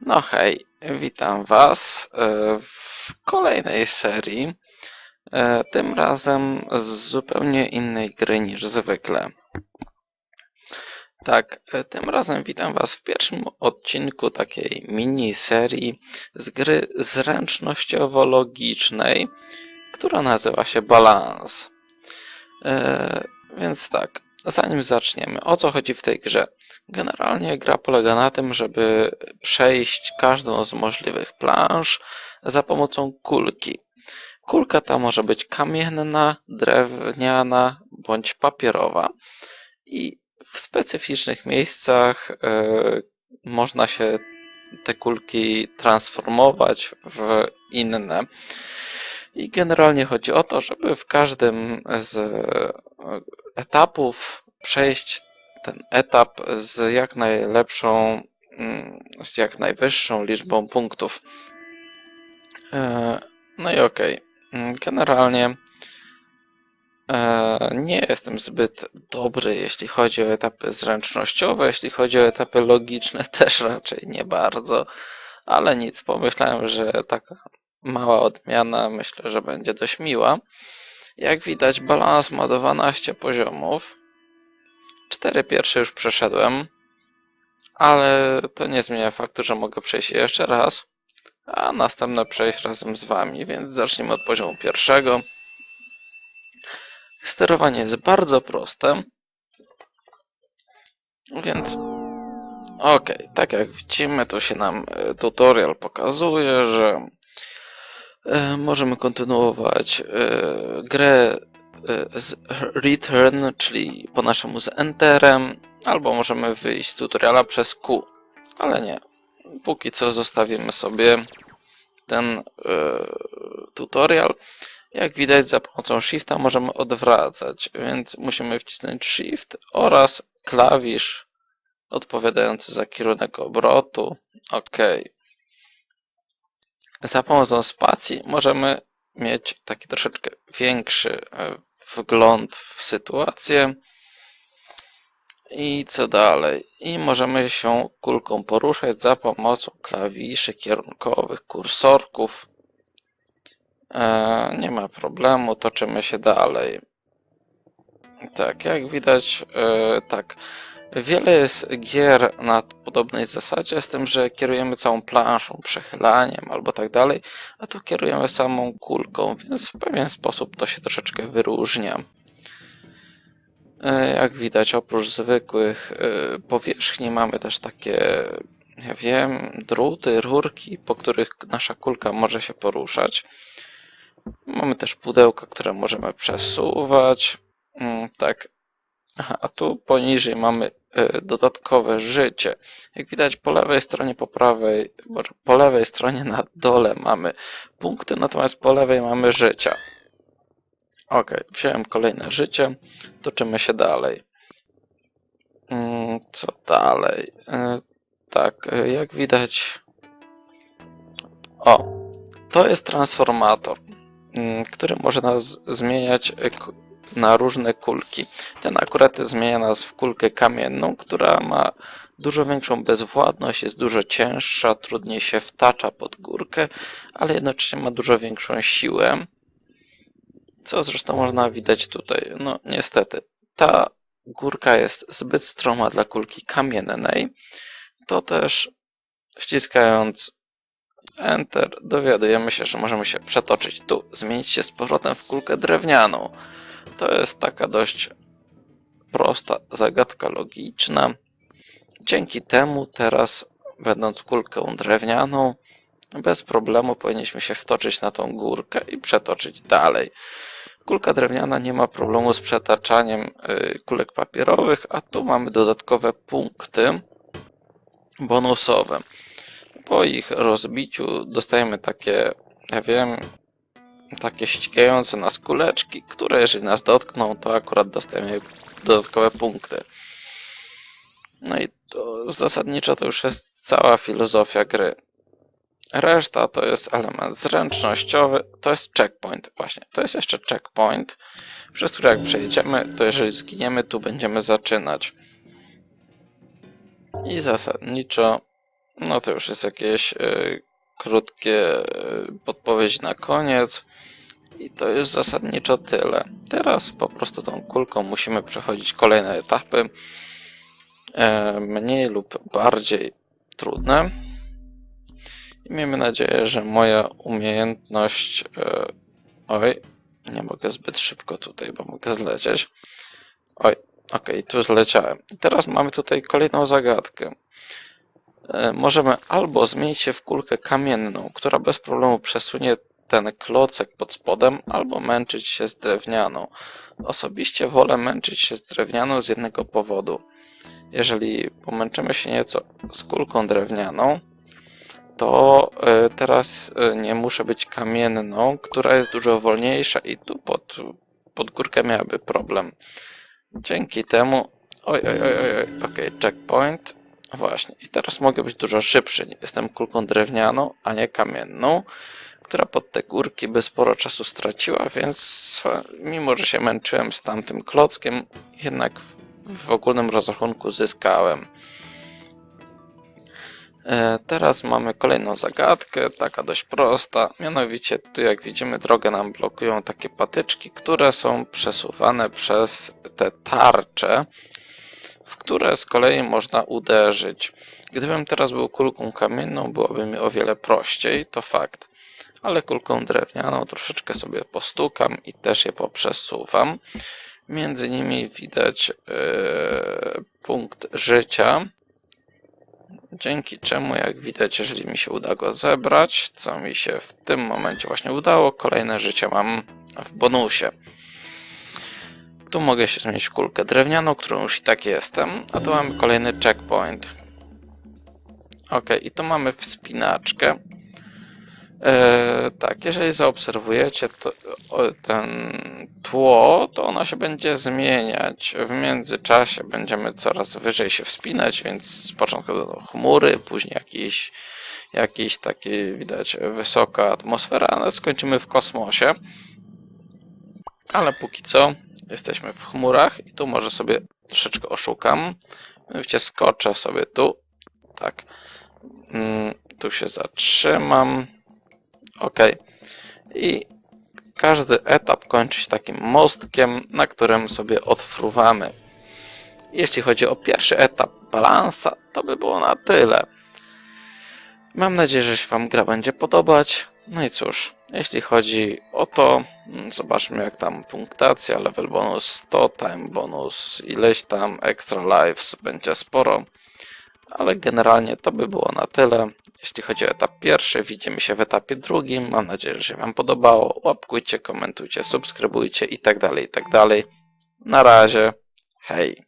No hej, witam Was e, w kolejnej serii. e, Tym razem z zupełnie innej gry niż zwykle. Tak, e, tym razem witam Was w pierwszym odcinku takiej miniserii z gry zręcznościowo-logicznej, która nazywa się Balance. Więc tak, zanim zaczniemy, o co chodzi w tej grze? Generalnie gra polega na tym, żeby przejść każdą z możliwych planż za pomocą kulki. Kulka ta może być kamienna, drewniana bądź papierowa i w specyficznych miejscach e, można się te kulki transformować w inne. I generalnie chodzi o to, żeby w każdym z e, etapów przejść ten etap z jak najlepszą, mm, z jak najwyższą liczbą punktów. E, No i okej. Mm, Generalnie e, nie jestem zbyt dobry, jeśli chodzi o etapy zręcznościowe, jeśli chodzi o etapy logiczne, też raczej nie bardzo, ale nic, pomyślałem, że taka mała odmiana myślę, że będzie dość miła. Jak widać, balans ma 12 poziomów. Cztery pierwsze już przeszedłem, ale to nie zmienia faktu, że mogę przejść je jeszcze raz, a następne przejść razem z wami, więc zacznijmy od poziomu pierwszego. Sterowanie jest bardzo proste, więc ok, tak jak widzimy, to się nam e, tutorial pokazuje, że możemy kontynuować e, grę e, z return, czyli po naszemu z enterem, albo możemy wyjść z tutoriala przez Q, ale nie. Póki co zostawimy sobie ten e, tutorial. Jak widać za pomocą shifta możemy odwracać, więc musimy wcisnąć shift oraz klawisz odpowiadający za kierunek obrotu. OK. Za pomocą spacji możemy mieć taki troszeczkę większy e, wgląd w sytuację. I co dalej? I możemy się kulką poruszać za pomocą klawiszy kierunkowych, kursorków. E, nie ma problemu, toczymy się dalej. Tak, jak widać, e, tak. Wiele jest gier na podobnej zasadzie, z tym, że kierujemy całą planszą, przechylaniem albo tak dalej, a tu kierujemy samą kulką, więc w pewien sposób to się troszeczkę wyróżnia. E, Jak widać, oprócz zwykłych e, powierzchni mamy też takie, ja wiem, druty, rurki, po których nasza kulka może się poruszać. Mamy też pudełka, które możemy przesuwać. Mm, Tak. Aha, a tu poniżej mamy dodatkowe życie. Jak widać po lewej stronie, po prawej, po lewej stronie na dole mamy punkty, natomiast po lewej mamy życia. Ok, wziąłem kolejne życie, toczymy się dalej. Mm, Co dalej? E, Tak, e, jak widać. O, to jest transformator, mm, który może nas zmieniać e, na różne kulki. Ten akurat zmienia nas w kulkę kamienną, która ma dużo większą bezwładność, jest dużo cięższa, trudniej się wtacza pod górkę, ale jednocześnie ma dużo większą siłę. Co zresztą można widać tutaj. No niestety, ta górka jest zbyt stroma dla kulki kamiennej. To też wciskając Enter dowiadujemy się, że możemy się przetoczyć tu, zmienić się z powrotem w kulkę drewnianą. To jest taka dość prosta zagadka logiczna. Dzięki temu teraz, będąc kulką drewnianą, bez problemu powinniśmy się wtoczyć na tą górkę i przetoczyć dalej. Kulka drewniana nie ma problemu z przetaczaniem y, kulek papierowych, a tu mamy dodatkowe punkty bonusowe. Po ich rozbiciu dostajemy takie, ja wiem, takie ścigające nas kuleczki, które jeżeli nas dotkną, to akurat dostajemy dodatkowe punkty. No i to zasadniczo to już jest cała filozofia gry. Reszta to jest element zręcznościowy, to jest checkpoint właśnie. To jest jeszcze checkpoint, przez który jak przejdziemy, to jeżeli zginiemy, tu będziemy zaczynać. I zasadniczo No to już jest jakieś e, krótkie e, podpowiedź na koniec. I to jest zasadniczo tyle. Teraz po prostu tą kulką musimy przechodzić kolejne etapy. E, mniej lub bardziej trudne. I miejmy nadzieję, że moja umiejętność. E, oj, nie mogę zbyt szybko tutaj, bo mogę zlecieć. Oj, okej, tu zleciałem. I teraz mamy tutaj kolejną zagadkę. E, możemy albo zmienić się w kulkę kamienną, która bez problemu przesunie ten klocek pod spodem, albo męczyć się z drewnianą. Osobiście wolę męczyć się z drewnianą z jednego powodu. Jeżeli pomęczymy się nieco z kulką drewnianą, to e, teraz e, nie muszę być kamienną, która jest dużo wolniejsza i tu pod, pod górkę miałaby problem. Dzięki temu. Oj, oj, oj, oj, okej, checkpoint. Właśnie, i teraz mogę być dużo szybszy. Jestem kulką drewnianą, a nie kamienną, która pod te górki by sporo czasu straciła, więc mimo, że się męczyłem z tamtym klockiem, jednak w, w ogólnym rozrachunku zyskałem. E, Teraz mamy kolejną zagadkę, taka dość prosta. Mianowicie, tu jak widzimy, drogę nam blokują takie patyczki, które są przesuwane przez te tarcze, w które z kolei można uderzyć. Gdybym teraz był kulką kamienną, byłoby mi o wiele prościej, to fakt. Ale kulką drewnianą troszeczkę sobie postukam i też je poprzesuwam. Między nimi widać e, punkt życia dzięki czemu, jak widać, jeżeli mi się uda go zebrać, co mi się w tym momencie właśnie udało, kolejne życie mam w bonusie. Tu mogę się zmienić w kulkę drewnianą, którą już i tak jestem, a tu mamy kolejny checkpoint. Ok, i tu mamy wspinaczkę. E, tak, jeżeli zaobserwujecie to, o, ten tło, to ono się będzie zmieniać. W międzyczasie będziemy coraz wyżej się wspinać, więc z początku będą chmury, później jakiś, jakiś taki, widać, wysoka atmosfera, ale skończymy w kosmosie. Ale póki co jesteśmy w chmurach i tu może sobie troszeczkę oszukam. Mianowicie skoczę sobie tu. Tak. Mm, Tu się zatrzymam. OK. I każdy etap kończy się takim mostkiem, na którym sobie odfruwamy. Jeśli chodzi o pierwszy etap balansa, to by było na tyle. Mam nadzieję, że się Wam gra będzie podobać. No i cóż, jeśli chodzi o to, zobaczmy jak tam punktacja, level bonus 100, time bonus, ileś tam extra lives, będzie sporo. Ale generalnie to by było na tyle. Jeśli chodzi o etap pierwszy, widzimy się w etapie drugim. Mam nadzieję, że się Wam podobało. Łapkujcie, komentujcie, subskrybujcie i tak dalej, i tak. Na razie. Hej.